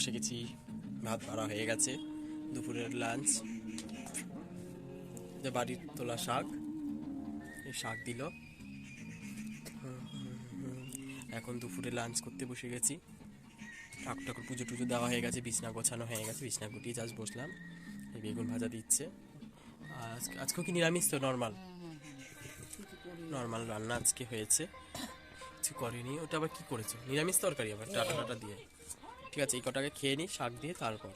বসে গেছি, ভাত ভাড়া হয়ে গেছে, দুপুরের লাঞ্চ যে বাড়ির তোলা শাক, এই শাক দিল। এখন দুপুরে লাঞ্চ করতে বসে গেছি। ঠাকুর ঠাকুর পুজো টুজো দেওয়া হয়ে গেছে, বিছনা গোছানো হয়ে গেছে, বিছনা গুটিয়ে জাস্ট বসলাম। এই বেগুন ভাজা দিচ্ছে। আজকে, আজকেও কি নিরামিষ তো? নর্মাল নর্মাল রান্না আজকে হয়েছে। কিছু করেনি। ওটা আবার কি করেছে? নিরামিষ তরকারি আবার, টাটা টাটা দিয়ে। ঠিক আছে, এই কটাকে খেয়ে নিই শাক দিয়ে তারপর।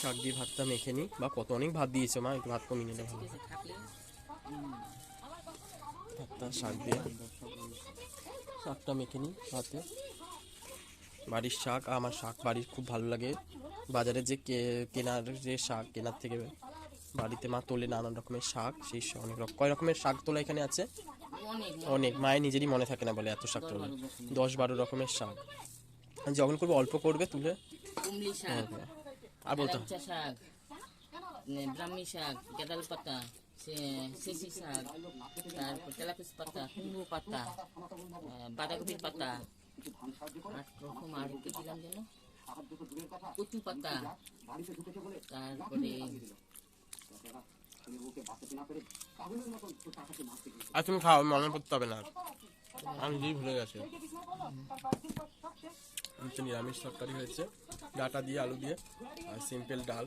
শাক দিয়ে ভাতটা মেখে নিই বা কত, অনেক ভাত দিয়েছে মা, একটু ভাত কমিয়ে নিলে ভালো। ভাতটা শাক দিয়ে। শাকটা মেখে নিই ভাতে। বাড়ির শাক, আমার শাক বাড়ির খুব ভালো লাগে। বাজারে যে কেনার যে শাক, কেনার থেকে বাড়িতে মা তোলে নানান রকমের শাক, সেই অনেক রকম কয় রকমের শাক তোলা এখানে আছে? অনেক মায়ের নিজেরই মনে থাকে না বলে এত শাক তোলা দশ বারো রকমের শাক। যখন করবে অল্প করবে তুলে হ্যাঁ, হ্যাঁ। আর বলতে? শাক ব্রাহ্মী শাক গেদাল পাতা সেসি শাক তারপর তেলাপিস পাতা কুমড়ো পাতা বাঁধাকপির পাতা আট রকম আর কি দিলাম যেন? কচু পাতা তারপরে আর তুমি খাও মনে করতে হবে না আর। আমি নিজেই ভুলে গেছি। নিরামিষ তরকারি হয়েছে। ডাটা দিয়ে আলু দিয়ে আর সিম্পল ডাল।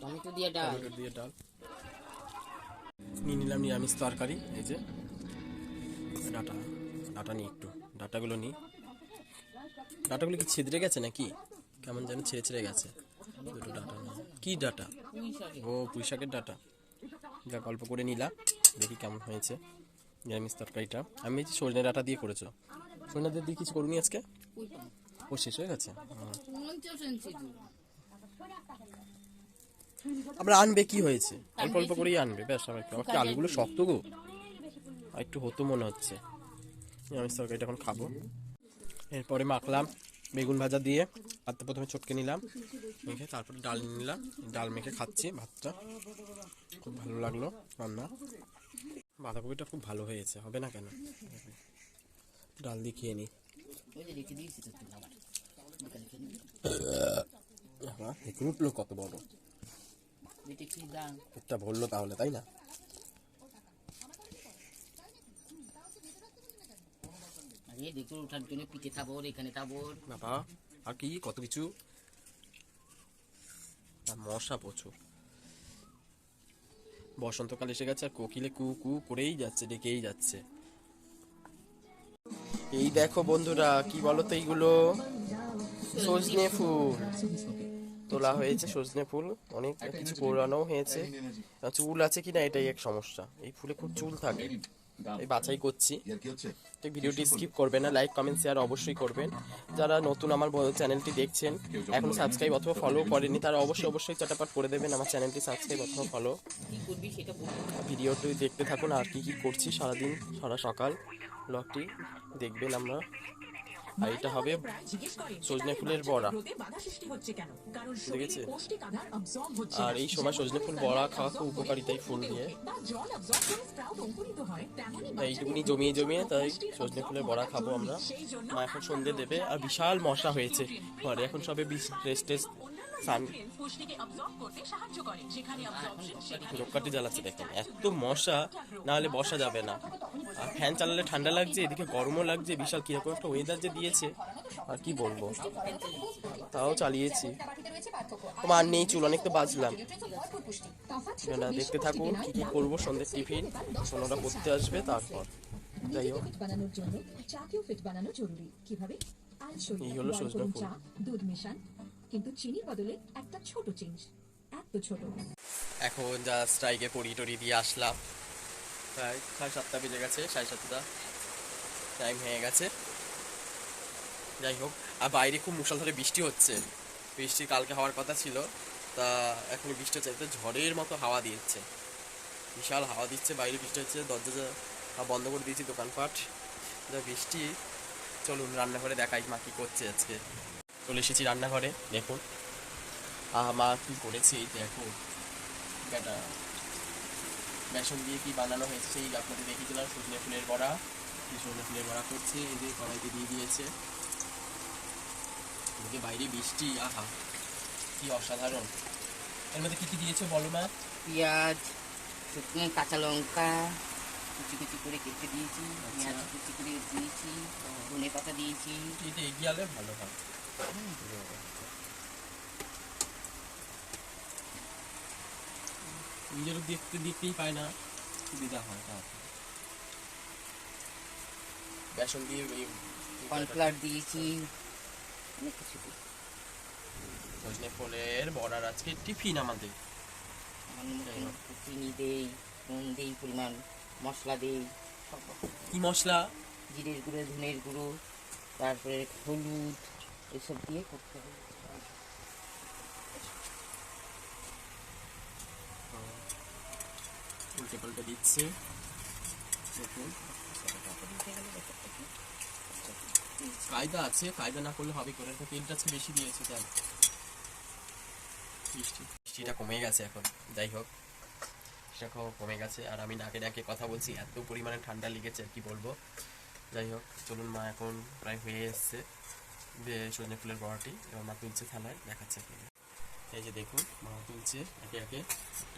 টমেটো দিয়ে ডাল। টমেটো দিয়ে ডাল। নিয়ে নিলাম নিরামিষ তরকারি এই যে ডাটা। ডাটা নিই একটু ডাটাগুলো নিই। ডাটাগুলো কি ছিদ্রে গেছে নাকি? কেমন যেন ছেড়ে ছেড়ে গেছে। দুটো ডাটা। কি ডাটা? ও পুঁই শাকের ডাটা। যা গল্প করে নিলাম দেখি কেমন হয়েছে। নিরামিষ তরকারিটা। আমি এই সজনে ডাটা দিয়ে করেছ। সজনে দিয়ে কিছু করুনি আজকে? ও, শেষ হয়ে গেছে। আবার আনবে, কি হয়েছে? অল্প অল্প করেই আনবে। ব্যাস আবার কি আলুগুলো শক্ত গো। একটু হতো মনে হচ্ছে। নিরামিষ তরকারিটা এখন খাব। এরপরে মাখলাম। বেগুন ভাজা দিয়ে ভাতটা প্রথমে চটকে নিলাম মেখে তারপরে ডাল নিলাম। ডাল মেখে খাচ্ছি ভাতটা। খুব ভালো লাগল রান্না। বাঁধাকপিটা খুব ভালো হয়েছে হবে না কেন? ডাল দিয়ে খেয়ে নিই উঠল কত বড়? ভরলো তাহলে তাই না? আরে দেখো ওঠার জন্য পিঠে থাবর এখানে থাবর বাবা, আর কি, কত কিছু? মশা প্রচুর বসন্তকাল এসে গেছে, আর কোকিলে কু কু করেই যাচ্ছে, ডেকেই যাচ্ছে। এই দেখো বন্ধুরা, কি বলো তো এইগুলো? সজনে ফুল। তোলা হয়েছে সজনে ফুল, অনেক কিছু পোড়ানো হয়েছে। চুল আছে কিনা এটাই এক সমস্যা। এই ফুলে খুব চুল থাকে। এই বাছাই করছি। তো ভিডিওটি স্কিপ করবেন না লাইক কমেন্ট শেয়ার অবশ্যই করবেন। যারা নতুন আমার চ্যানেলটি দেখছেন এখন সাবস্ক্রাইব অথবা ফলো করেনি তারা অবশ্যই অবশ্যই চটাপাট করে দেবেন আমার চ্যানেলটি সাবস্ক্রাইব অথবা ফলো ভিডিওটি দেখতে থাকুন আর কি কি করছি সারাদিন সারা সকাল। ব্লগটি দেখবেন আমরা। আর এটা হবে সজনে ফুলের বড়া। দেখেছে? আর এই সময় সজনে ফুল বড়া খাওয়া খুব উপকারিতা এই ফুল তাই এইটুকুনি জমিয়ে জমিয়ে তাই সজনে ফুলের বড়া খাব আমরা। মা এখন সন্ধে দেবে আর বিশাল মশা হয়েছে। ঘরে এখন সবে রেস্ট টেস্ট সান ধূপকাঠি জ্বালাচ্ছে দেখেন। এত মশা না হলে বসা যাবে না। আর ফ্যান চালালে ঠান্ডা লাগছে, এদিকে গরমও লাগছে, বিশাল কীরকম একটা ওয়েদার যে দিয়েছে, আর কি বলব? তাও চালিয়েছি। তোমার নেই চুল, অনেক তো বাজলাম। দেখতে থাকুন, কি কি করব, সন্ধ্যের টিফিন, সোনারা পড়তে আসবে তারপর। যাই হোক। এই হলো ফুল। কিন্তু চিনির বদলে একটা ছোট চেঞ্জ এত ছোট এখন যা স্ট্রাইকে পড়ি টড়ি দিয়ে আসলাম। প্রায় সাড়ে সাতটা বেজে গেছে, সাড়ে সাতটা। টাইম হয়ে গেছে। যাই হোক, আর বাইরে খুব মুষলধারে বৃষ্টি হচ্ছে। বৃষ্টি কালকে হওয়ার কথা ছিল। তা এখন বৃষ্টি হচ্ছে ঝড়ের মতো হাওয়া দিচ্ছে। বিশাল হাওয়া দিচ্ছে, বাইরে বৃষ্টি হচ্ছে, দরজা বন্ধ করে দিয়েছি দোকানপাট। যা বৃষ্টি। চলুন রান্নাঘরে দেখাই মা কি করছে আজকে। চলে এসেছি রান্নাঘরে, দেখুন। মা কি করেছে, এই দেখো। এটা বেসন দিয়ে কি বানানো হয়েছে সেই আপনাদের দেখিয়েছিলাম সজনে ফুলের বড়া। সজনে ফুলের বড়া করছে এই যে কড়াইতে দিয়ে দিয়েছে। এদিকে বাইরে বৃষ্টি আহা কি অসাধারণ। এর মধ্যে কি কি দিয়েছে বলো মা? পেঁয়াজ শুকনো কাঁচা লঙ্কা কুচি কুচি করে কেটে দিয়েছি পেঁয়াজ কুচি করে দিয়েছি ধনে পাতা দিয়েছি। এটা এগিয়ে আলে ভালো হয়। নিজেরও দেখতে দেখতেই পায় না। সুবিধা হয় তাড়াতাড়ি। বেসন দিয়ে এই কর্নফ্লাওয়ার দিয়েছি। অনেক কিছু। সজনে ফুলের বড়ার আজকে টিফিন আমাদের। একটু চিনি দেই নুন দেই পরিমাণ মশলা দেই কি মশলা? জিরের গুঁড়ো ধনের গুঁড়ো তারপরে হলুদ এসব দিয়ে করতে হবে। উল্টে পাল্টে দিচ্ছে কায়দা আছে, কায়দা না করলে হবে করে? তেলটা আজকে বেশি দিয়েছে, তাই। বৃষ্টিটা কমে গেছে এখন, যাই হোক। সেটা কমে গেছে, আর আমি নাকে নাকে কথা বলছি, এত পরিমাণে ঠান্ডা লেগেছে, আর কি বলব? যাই হোক, চলুন মা এখন প্রায় হয়ে এসছে। যে সজনে ফুলের বড়াটি এবার মা তুলছে থালায়, দেখাচ্ছে এই যে দেখুন, মা তুলছে, একে একে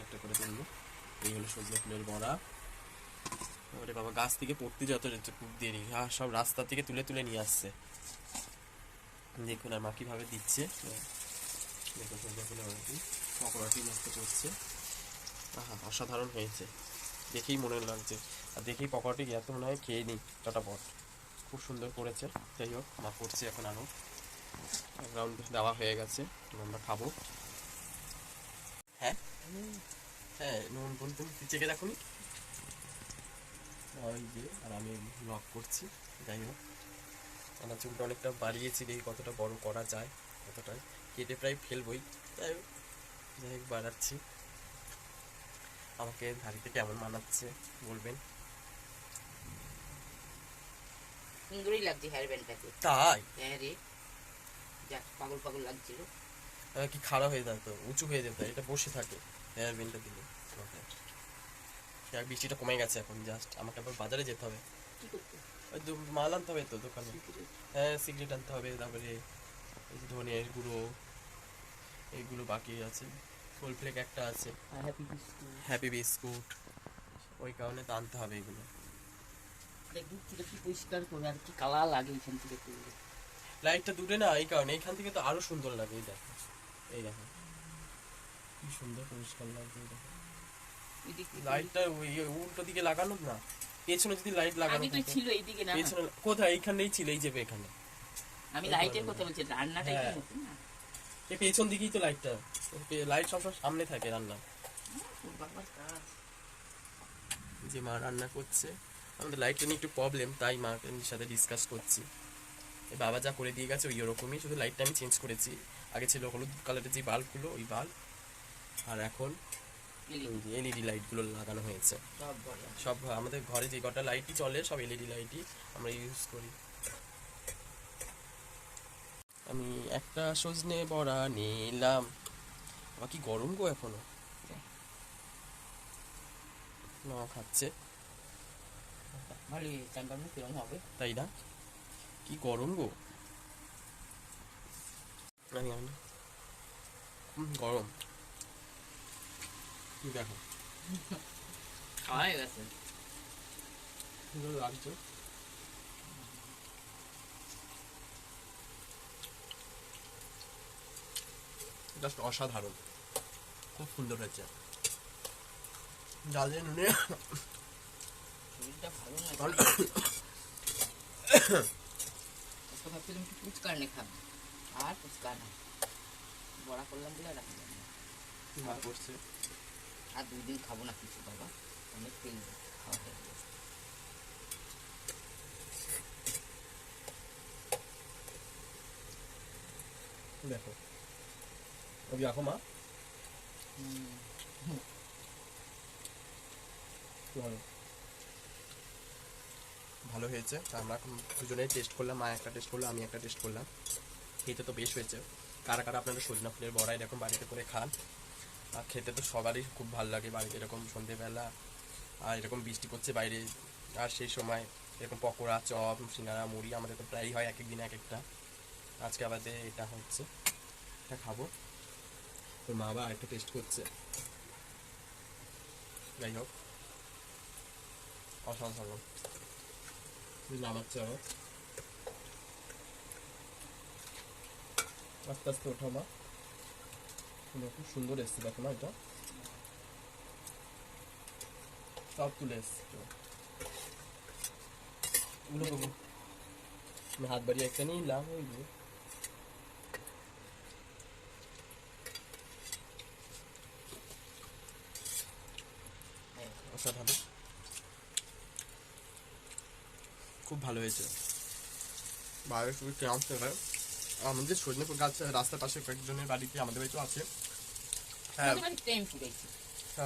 একটা করে তুললো। এই হলো সজনে ফুলের বড়া। ওরে বাবা, গাছ থেকে পড়তে যত দেরি। আর সব রাস্তা থেকে তুলে তুলে নিয়ে আসছে। দেখুন আর মা কীভাবে দিচ্ছে। দেখুন সজনে ফুলের বড়াটি। পকোড়াটি নষ্ট করছে। আহা, অসাধারণ হয়েছে। দেখেই মনে লাগছে। আর দেখেই পকোড়াটি এত মনে হয় খেয়ে নিই চটাপট। খুব সুন্দর করেছে। যাই হোক, মা করছে এখন আরও রাউন্ড দেওয়া হয়ে গেছে। আমরা খাব। হ্যাঁ? হ্যাঁ নুন নুন তুমি চেকে রাখুনি ওই যে আর আমি লক করছি যাই হোক। আমার চুলটা অনেকটা বাড়িয়েছি দেখি কতটা বড় করা যায় কতটাই। কেটে প্রায় ফেলবই। যাই হোক যাই হোক বাড়াচ্ছি। আমাকে ধারিতে কেমন মানাচ্ছে বলবেন? সুন্দরই লাগছে হেয়ার ব্যান্ডটাকে তাই? হ্যাঁ রে। যাক পাগল পাগল লাগছিল। কি খারাপ হয়ে যেত উঁচু হয়ে যেত এটা বসে থাকে হেয়ার বেনটা দিলে। সে আর বৃষ্টিটা কমে গেছে এখন জাস্ট আমাকে আবার বাজারে যেতে হবে। মাল আনতে হবে তো দোকানে। হ্যাঁ সিগারেট আনতে হবে তারপরে ধনের গুঁড়ো এইগুলো বাকি আছে। ফুল ফ্লেক একটা আছে। হ্যাপি বিস্কুট হ্যাপি বিস্কুট ওই কারণে তো আনতে হবে এগুলো। দেখুন থেকে কি পরিষ্কার করে আর কি কালার লাগে এখান থেকে লাইটটা দূরে না এই কারণে। এইখান থেকে তো আরও সুন্দর লাগে এই দেখো। এই দেখো। কি সুন্দর পরিষ্কার এই দেখো। লাইটটা ওই উল্টো দিকে লাগানো না। পেছনে যদি লাইট লাগানো তো ছিল এইদিকে না। পেছনে কোথায়? এইখানেই ছিল এই যে এখানে। আমি লাইটের কথা বলছি রান্নাটা হ্যাঁ। এখানে না? এই পেছন দিকেই তো লাইটটা লাইট সবসময় সামনে থাকে রান্না। যে মা রান্না করছে। আমাদের লাইটটা নিয়ে একটু প্রবলেম তাই মার সাথে ডিসকাস করছি। এই বাবা যা করে দিয়ে গেছে ওই ওরকমই। শুধু লাইটটা আমি চেঞ্জ করেছি। আগে ছিল হলুদ কালারের যে বাল্বগুলো ওই বাল্ব আর এখন এলইডি লাইটগুলো লাগানো হয়েছে। সব আমাদের ঘরে যে কটা লাইটই চলে সব এলইডি লাইটই আমরা ইউজ করি। আমি একটা সজনে বড়া নিলাম। আবার কি গরম গো এখনও? না খাচ্ছে। হবে? তাই না? কি গরম গো। আমি গরম। দেখো। খাওয়া হয়ে গেছে। সুন্দর লাগছে। জাস্ট অসাধারণ। খুব সুন্দর হয়েছে। ডালে নুনে শরীরটা ভালো না। খাব। আর ফুচকা না। বড়া করলাম বলে রাখলাম করছে। আর দুই দিন খাব না কিছু বাবা। অনেক তেল খাওয়া হয়ে দেখো। ওই রাখো মা। ভালো হয়েছে। আমরা দুজনেই টেস্ট করলাম মা একটা টেস্ট করল আমি একটা টেস্ট করলাম। খেতে তো বেশ হয়েছে। কারা কারা আপনারা সজনা ফুলের বড়া এরকম বাড়িতে করে খান। আর খেতে তো সবারই খুব ভালো লাগে বাড়িতে এরকম সন্ধেবেলা, আর এরকম বৃষ্টি করছে বাইরে, আর সেই সময় এরকম পকোড়া, চপ, সিঙ্গারা, মুড়ি আমাদের তো প্রায়ই হয় এক এক দিন এক একটা আজকে আমাদের এটা হচ্ছে, এটা খাব। তোর মা আবার আরেকটা টেস্ট করছে। যাই হোক। অসাধারণ। নামাচ্ছে আস্তে আস্তে ওঠা মা। খুব সুন্দর এসছে দেখো না এটা? সব তুলে এসছে। আমি হাত বাড়িয়ে একটা নিলাম ওই যে। অসাধারণ। খুব ভালো হয়েছে। বাইরে খুবই থেকে আমাদের সজনেপুর গাছ, রাস্তার পাশে কয়েকজনের বাড়িতে, আমাদের বাড়িতেও আছে। হ্যাঁ।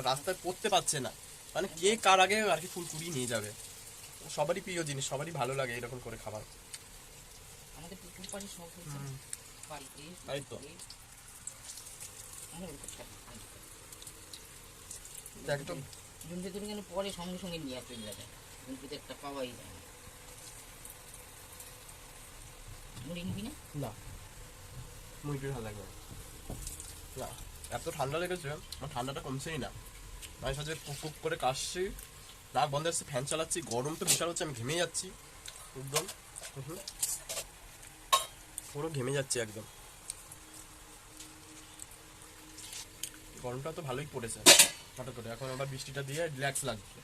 রাস্তায় পড়তে পারছে না। মানে কে কার আগে আর কি ফুল কুড়িয়ে নিয়ে যাবে? সবারই প্রিয় জিনিস সবারই ভালো লাগে এরকম করে খাবার। আমাদের সব হয়েছে। তাই তো। ধরে গেলে পরে সঙ্গে সঙ্গে নিয়ে চলে যাবে একটা পাওয়াই যায় না। মুড়ি নিবি না? না। মুরগির ভালো লাগবে না। এত ঠান্ডা লেগেছে, আমার ঠান্ডাটা কমছেই না। মাঝে সাথে কুক কুক করে কাশছি। নাক বন্ধ হচ্ছে, ফ্যান চালাচ্ছি, গরম তো বিশাল হচ্ছে, আমি ঘেমে যাচ্ছি। একদম পুরো ঘেমে যাচ্ছে একদম। গরমটা তো ভালোই পড়েছে, হঠাৎ করে। এখন আবার বৃষ্টিটা দিয়ে রিল্যাক্স লাগছে।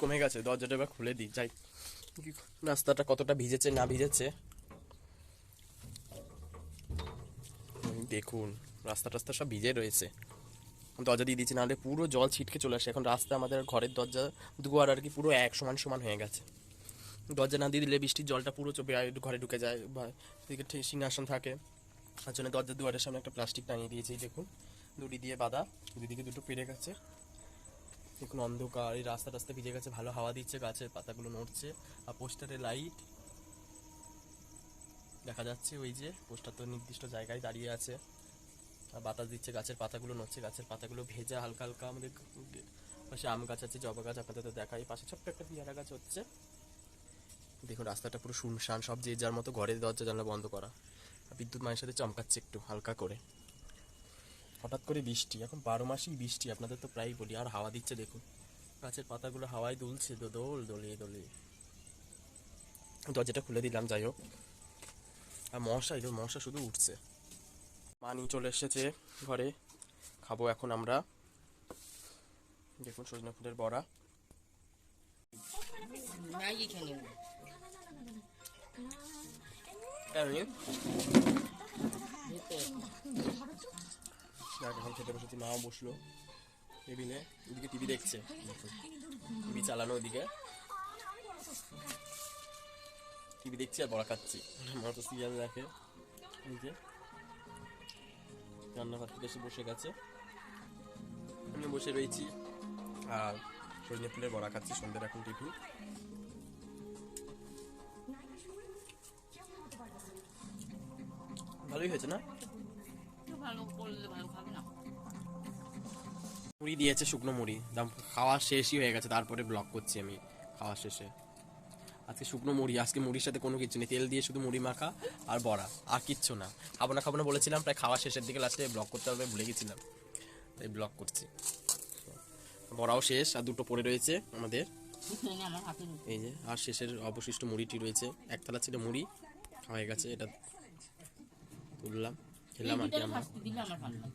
কমে গেছে, দরজাটা এবার খুলে দিই, যাই। রাস্তাটা কতটা ভিজেছে, না ভিজেছে দেখুন, রাস্তা টাস্তা সব ভিজে রয়েছে। দরজা দিয়ে দিচ্ছি নাহলে পুরো জল ছিটকে চলে আসে। এখন রাস্তা আমাদের ঘরের দরজা দুয়ার আর কি পুরো এক সমান সমান হয়ে গেছে। দরজা না দিয়ে দিলে বৃষ্টির জলটা পুরো ঘরে ঢুকে যায় বা এদিকে সিংহাসন থাকে। তার জন্য দরজার দুয়ারের সামনে একটা প্লাস্টিক টানিয়ে দিয়েছি দেখুন। দড়ি দিয়ে বাঁধা, দুদিকে দুটো পেরে গেছে। দেখুন অন্ধকার, এই রাস্তা রাস্তা ভিজে গেছে, ভালো হাওয়া দিচ্ছে, গাছের পাতাগুলো নড়ছে, আর পোস্টারে লাইট। দেখা যাচ্ছে ওই যে, পোস্টার তো নির্দিষ্ট জায়গায় দাঁড়িয়ে আছে। আর বাতাস দিচ্ছে, গাছের পাতাগুলো নড়ছে, গাছের পাতাগুলো ভেজা, হালকা হালকা আমাদের পাশে আম গাছ আছে, জবা গাছ আপনাদের তো দেখাই। পাশে ছোট্ট একটা পেয়ারা গাছ হচ্ছে। দেখুন, রাস্তাটা পুরো শুনশান, সব যে যার মতো ঘরের দরজা, জানলা বন্ধ করা। বিদ্যুৎ মায়ের সাথে চমকাচ্ছে একটু, হালকা করে। হঠাৎ করে বৃষ্টি, এখন বারো মাসই বৃষ্টি, আপনাদের তো প্রায়ই বলি। আর হাওয়া দিচ্ছে, দেখুন। গাছের পাতাগুলো হাওয়ায় দুলছে দোল দোলিয়ে দোলিয়ে দরজাটা খুলে দিলাম, যাই হোক। আর মশা এই মশা শুধু উঠছে। মানি চলে এসেছে ঘরে। খাব এখন আমরা। দেখুন সজনা ফুলের বড়া। এখন খেতে বসেছি। মাও বসল টেবিলে। এদিকে টিভি দেখছে। টিভি চালানো ওদিকে। টিভি দেখছি আর বড়া খাচ্ছি। মা তো সিরিয়াল দেখে। এই যে। রান্না ভাত এসে বসে গেছে। আমি বসে রয়েছি। আর সজনে ফুলের বড়া খাচ্ছি, সন্ধ্যের এখন টিফিন। ভালোই হয়েছে না? মুড়ি দিয়েছে শুকনো মুড়ি। দাম খাওয়া শেষই হয়ে গেছে, তারপরে ব্লক করছি আমি, খাওয়া শেষে। আজকে শুকনো মুড়ি, আজকে মুড়ির সাথে কোনো কিছু নেই। তেল দিয়ে শুধু মুড়ি মাখা আর বড়া, আর কিচ্ছু না। খাব না খাব না বলেছিলাম, প্রায় খাওয়া শেষের দিকে লাস্টে ব্লক করতে হবে ভুলে গেছিলাম। তাই ব্লক করছি। বড়াও শেষ, আর দুটো পড়ে রয়েছে আমাদের। এই যে, আর শেষের অবশিষ্ট মুড়িটি রয়েছে। এক একতলা ছিল মুড়ি, হয়ে গেছে, এটা তুললাম। খেলাম আর কি আমরা।